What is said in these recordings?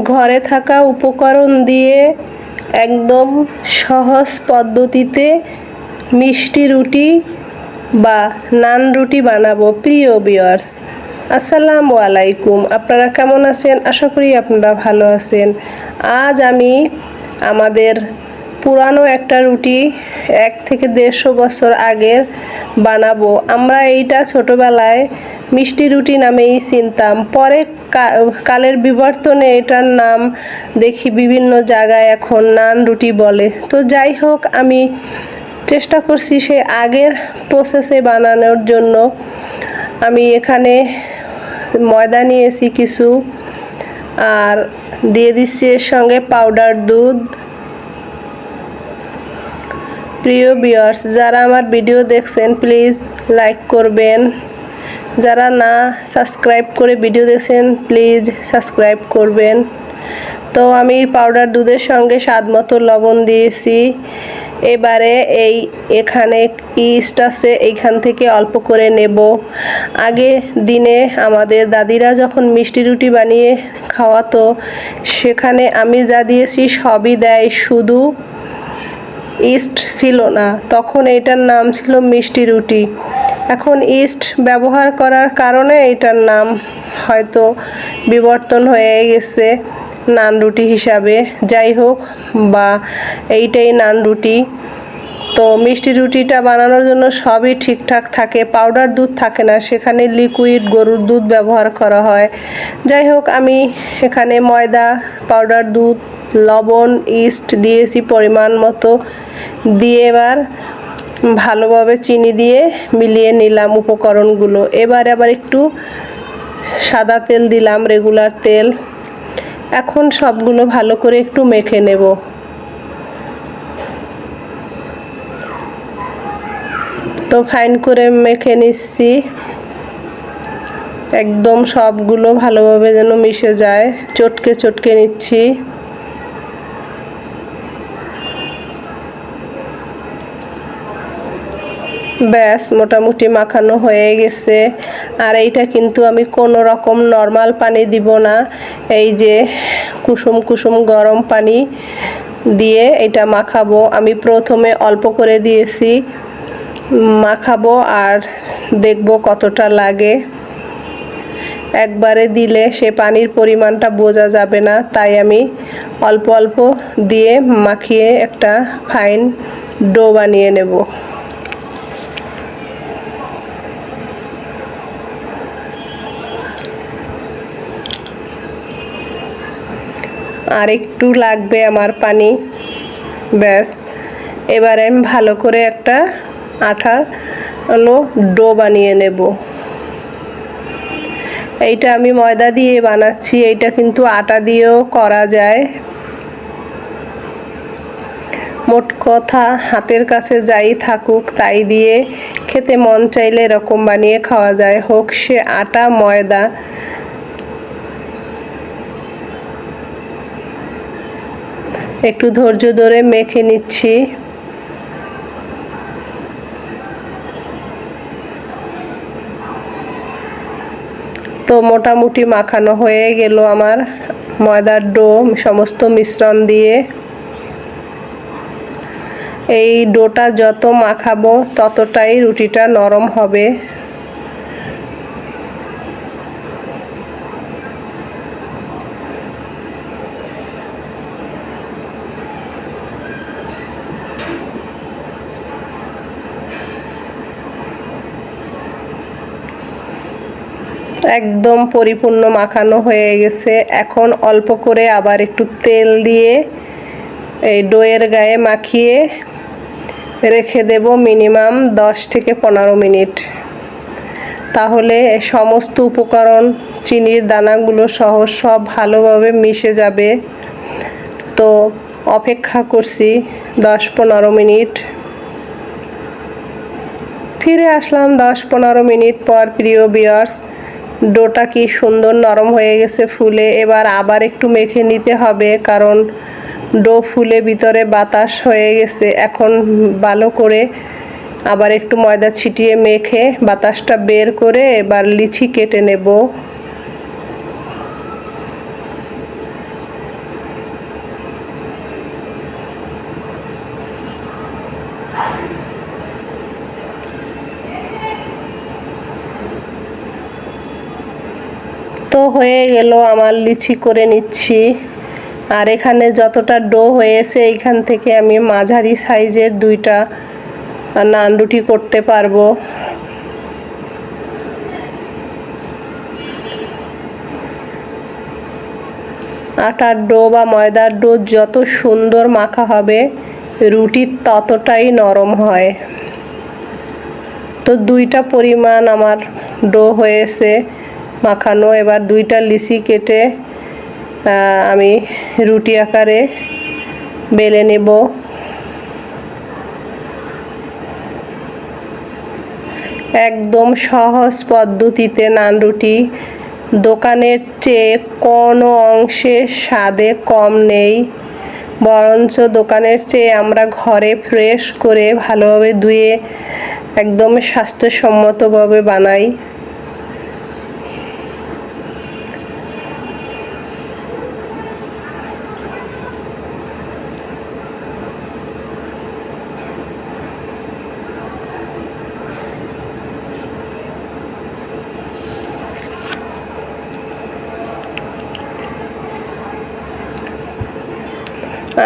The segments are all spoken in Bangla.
ঘরে থাকা উপকরণ দিয়ে একদম সহজ পদ্ধতিতে মিষ্টি রুটি বা নান রুটি বানাবো। প্রিয় বিয়ার্স আসসালামু আলাইকুম। আপনারা কেমন আছেন? আশা করি আপনারা ভালো আছেন। আজ আমি আমাদের পুরানো একটা রুটি এক থেকে দেড়শো বছর আগের বানাবো। আমরা এইটা ছোটোবেলায় মিষ্টি রুটি নামেই চিনতাম। পরে কালের বিবর্তনে এটার নাম দেখি বিভিন্ন জায়গায় এখন নান রুটি বলে। তো যাই হোক, আমি চেষ্টা করছি সে আগের প্রসেসে বানানোর জন্য। আমি এখানে ময়দা নিয়েছি কিছু, আর দিয়ে দিচ্ছি এর সঙ্গে পাউডার দুধ। প্রিয় বিয়ার্স যারা আমার ভিডিও দেখছেন, প্লিজ লাইক করবেন। যারা না সাবস্ক্রাইব করে ভিডিও দেখছেন, প্লিজ সাবস্ক্রাইব করবেন। তো আমি পাউডার দুধের সঙ্গে স্বাদ মতো লবণ দিয়েছি। এবারে এই এখানে ইস্ট আছে, এইখান থেকে অল্প করে নেব। আগে দিনে আমাদের দাদিরা যখন মিষ্টি রুটি বানিয়ে খাওয়াতো, সেখানে আমি যা দিয়েছি সবই দেয় শুধু ইস্ট ছিল না। তখন এটার নাম ছিল মিষ্টি রুটি। এখন ইস্ট ব্যবহার করার কারণে এটার নাম হয়তো বিবর্তন হয়ে গেছে নান রুটি হিসাবে। যাই হোক, বা এইটাই নান রুটি। তো মিষ্টি রুটিটা বানানোর জন্য সবই ঠিকঠাক থাকে, পাউডার দুধ থাকে না, সেখানে লিকুইড গরুর দুধ ব্যবহার করা হয়। যাই হোক, আমি এখানে ময়দা, পাউডার দুধ, লবণ, ইস্ট দিয়েছি পরিমাণ মতো। দিয়ে এবার ভালোভাবে চিনি দিয়ে মিলিয়ে নিলাম উপকরণগুলো। এবার আবার একটু সাদা তেল দিলাম রেগুলার তেল। এখন সবগুলো ভালো করে একটু মেখে নেব। তো ফাইন করে মেখে নিচ্ছি। একদম সবগুলো ভালোভাবে যেন মিশে যায়। চটকে চটকে নিচ্ছি। ব্যাস, মোটামুটি মাখানো হয়ে গেছে। আর এইটা কিন্তু আমি কোনো রকম নর্মাল পানি দিব না। এই যে কুসুম কুসুম গরম পানি দিয়ে এটা মাখাবো। আমি প্রথমে অল্প করে দিয়েছি। মাখাবো আর দেখব কতটা লাগে। একবারে দিলে সে পানির পরিমাণটা বোঝা যাবে না, তাই আমি অল্প অল্প দিয়ে মাখিয়ে একটা ফাইন ডো বানিয়ে নেব। আর একটু লাগবে আমার পানি, ব্যাস। এবারে আমি ভালো করে একটা আঠা হলো ডো বানিয়ে নেব। এইটা আমি ময়দা দিয়ে বানাচ্ছি, এইটা কিন্তু আটা দিয়েও করা যায়। মোট কথা, হাতের কাছে যাই থাকুক, তাই দিয়ে খেতে মন চাইলে এরকম বানিয়ে খাওয়া যায়। হোক, সে আটা, ময়দা। একটু ধৈর্য ধরে মেখে নিচ্ছি। তো মোটামুটি মাখানো হয়ে গেল আমার ময়দার ডো, সমস্ত মিশ্রণ দিয়ে। এই ডোটা যত মাখাবো ততটাই রুটিটা নরম হবে। একদম পরিপূর্ণ মাখানো হয়ে গেছে। এখন অল্প করে আবার একটু তেল দিয়ে এই ডোয়ের গায়ে মাখিয়ে রেখে দেব মিনিমাম দশ থেকে পনেরো মিনিট। তাহলে সমস্ত উপকরণ, চিনির দানাগুলো সহ সব ভালোভাবে মিশে যাবে। তো অপেক্ষা করছি দশ পনেরো মিনিট। ফিরে আসলাম দশ পনেরো মিনিট পর, প্রিয় বিয়ার্স ডোটা কি সুন্দর নরম হয়ে গেছে ফুলে, এবার আবার একটু মেখে নিতে হবে, কারণ ডো ফুলে ভিতরে বাতাস হয়ে গেছে। এখন ভালো করে আবার একটু ময়দা ছিটিয়ে মেখে বাতাসটা বের করে এবার লিচি কেটে নেব। তো হয়ে গেল, আমার লিচি করে নিচ্ছি। আর এখানে যতটা ডো হয়েছে, এইখান থেকে আমি মাঝারি সাইজের দুইটা নান রুটি করতে পারব। আটার ডো বা ময়দার ডো যত সুন্দর মাখা হবে, রুটি ততটাই নরম হয়। তো দুইটা পরিমাণ আমার ডো হয়েছে। মাখানো, এবার দুইটা লিচি কেটে আমি রুটি আকারে বেলে নেব। একদম সহজ পদ্ধতিতে নান রুটি। দোকানের চেয়ে কোনো অংশে স্বাদে কম নেই। বরঞ্চ দোকানের চেয়ে আমরা ঘরে ফ্রেশ করে ভালোভাবে ধুয়ে একদম স্বাস্থ্যসম্মতভাবে বানাই।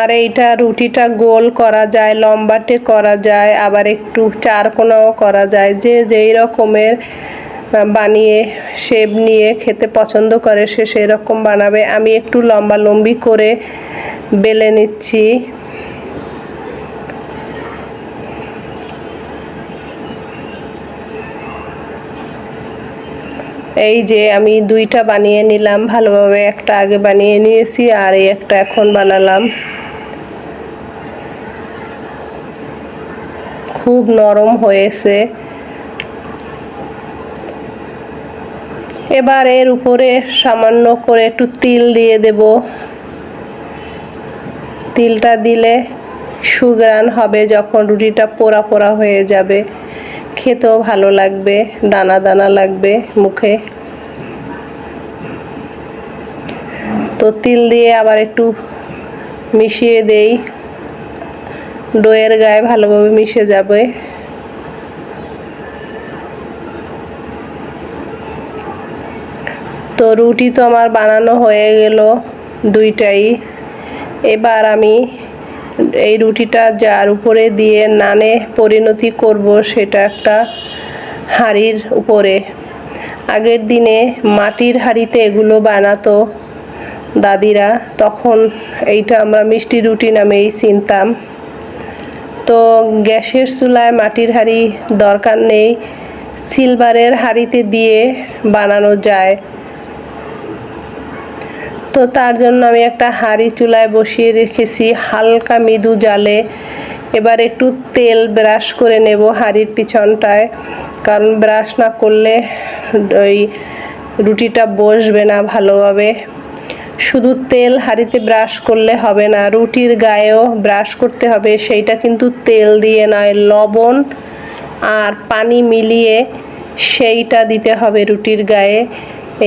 আর এইটা রুটিটা গোল করা যায়, লম্বাটে করা যায়, আবার একটু চারকোনাও করা যায়। যে যেই রকমের বানিয়ে, শেপ নিয়ে খেতে পছন্দ করে সে সেই রকম বানাবে। আমি একটু লম্বা লম্বি করে বেলে নিচ্ছি। এই যে আমি দুইটা বানিয়ে নিলাম, ভালোভাবে একটা আগে বানিয়ে নিয়েছি আর এই একটা এখন বানালাম। খুব নরম হয়েছে। এবার এর উপরে সামান্য করে একটু তিল দিয়ে দেব। তিলটা দিলে সুগ্রান হবে যখন রুটিটা পোড়া পোড়া হয়ে যাবে। খেতেও ভালো লাগবে, দানা দানা লাগবে মুখে। তো তিল দিয়ে আবার একটু মিশিয়ে দেই। ডোয়ের গায়ে ভালোভাবে মিশে যাবে। তো রুটি তো আমার বানানো হয়ে গেল দুইটাই। এবার আমি এই রুটিটা যার উপরে দিয়ে নানে পরিণতি করব সেটা একটা হাঁড়ির উপরে। আগের দিনে মাটির হাঁড়িতে এগুলো বানাতো দাদিরা, তখন এইটা আমরা মিষ্টি রুটি নামেই চিনতাম। তো গ্যাসের চুলায় মাটির হাঁড়ি দরকার নেই, সিলভারের হাঁড়িতে দিয়ে বানানো যায়। তো তার জন্য আমি একটা হাঁড়ি চুলায় বসিয়ে রেখেছি হালকা মৃদু জালে। এবার একটু তেল ব্রাশ করে নেব হাঁড়ির পিছনটায়, কারণ ব্রাশ না করলে ওই রুটিটা বসবে না ভালোভাবে। শুধু তেল হাঁড়িতে ব্রাশ করলে হবে না, রুটির গায়েও ব্রাশ করতে হবে, সেইটা কিন্তু তেল দিয়ে নয়, লবণ আর পানি মিলিয়ে সেইটা দিতে হবে রুটির গায়ে।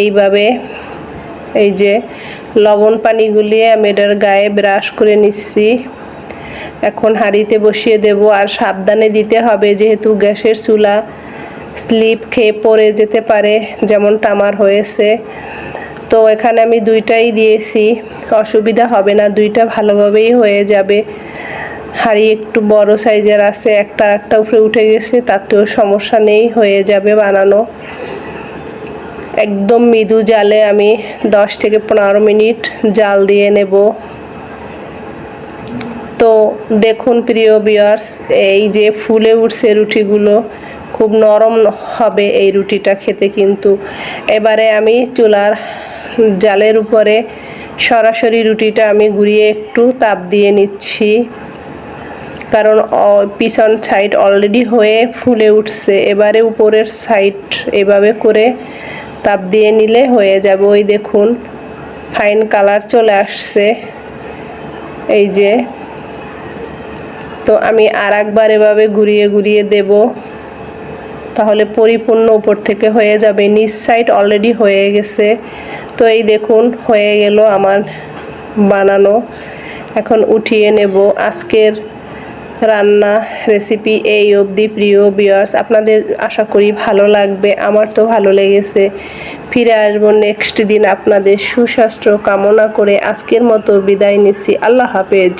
এইভাবে এই যে লবণ পানি গুলিয়ে আমি এটার গায়ে ব্রাশ করে নিচ্ছি। এখন হাঁড়িতে বসিয়ে দেব, আর সাবধানে দিতে হবে যেহেতু গ্যাসের চুলা স্লিপ খেয়ে পড়ে যেতে পারে, যেমনটা আমার হয়েছে। তো এখানে আমি দুইটাই দিয়েছি। অসুবিধা হবে না, দুইটা ভালোভাবেই হয়ে যাবে। হাঁড়ি একটু বড় সাইজের আছে, একটা একটা উপরে উঠে গেছে, তাতেও সমস্যা নেই, হয়ে যাবে বানানো। একদম মৃদু জালে আমি দশ থেকে পনেরো মিনিট জাল দিয়ে নেব। তো দেখুন প্রিয় বিয়ার্স এই যে ফুলে উঠছে রুটিগুলো, খুব নরম হবে এই রুটিটা খেতে কিন্তু। এবারে আমি চুলার জালের উপরে সরাসরি রুটিটা আমি ঘুরিয়ে একটু তাপ দিয়ে নিচ্ছি। কারণ পিছন সাইড অলরেডি হয়ে ফুলে উঠছে। এবারে উপরের সাইড এভাবে করে তাপ দিয়ে নিলে হয়ে যাবে। ওই দেখুন ফাইন কালার চলে আসছে। এই যে, তো আমি আর একবার এভাবে ঘুরিয়ে ঘুরিয়ে দেব। তাহলে পরিপূর্ণ উপর থেকে হয়ে যাবে। নিচ সাইড অলরেডি হয়ে গেছে। তো এই দেখুন, হয়ে গেল আমার বানানো। এখন উঠিয়ে নেব আজকের রান্না রেসিপি এই অবধি, প্রিয় বিয়ার্স আপনাদের আশা করি ভালো লাগবে, আমার তো ভালো লেগেছে। ফিরে আসব নেক্সট দিন আপনাদের সুস্বাস্থ্য কামনা করে। আজকের মতো বিদায় নিচ্ছি, আল্লাহ হাফেজ।